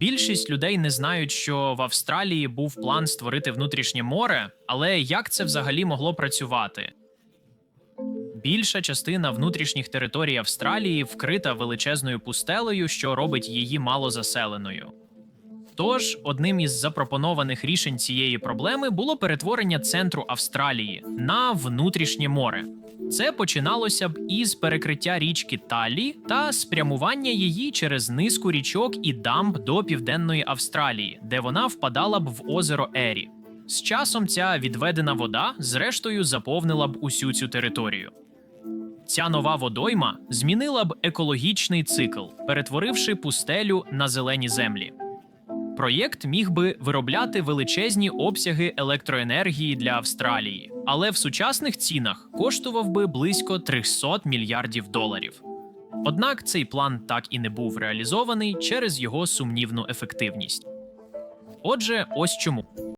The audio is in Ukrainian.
Більшість людей не знають, що в Австралії був план створити внутрішнє море, але як це взагалі могло працювати? Більша частина внутрішніх територій Австралії вкрита величезною пустелею, що робить її малозаселеною. Тож, одним із запропонованих рішень цієї проблеми було перетворення центру Австралії на внутрішнє море. Це починалося б із перекриття річки Талі та спрямування її через низку річок і дамб до південної Австралії, де вона впадала б в озеро Ері. З часом ця відведена вода зрештою заповнила б усю цю територію. Ця нова водойма змінила б екологічний цикл, перетворивши пустелю на зелені землі. Проєкт міг би виробляти величезні обсяги електроенергії для Австралії, але в сучасних цінах коштував би близько 300 мільярдів доларів. Однак цей план так і не був реалізований через його сумнівну ефективність. Отже, ось чому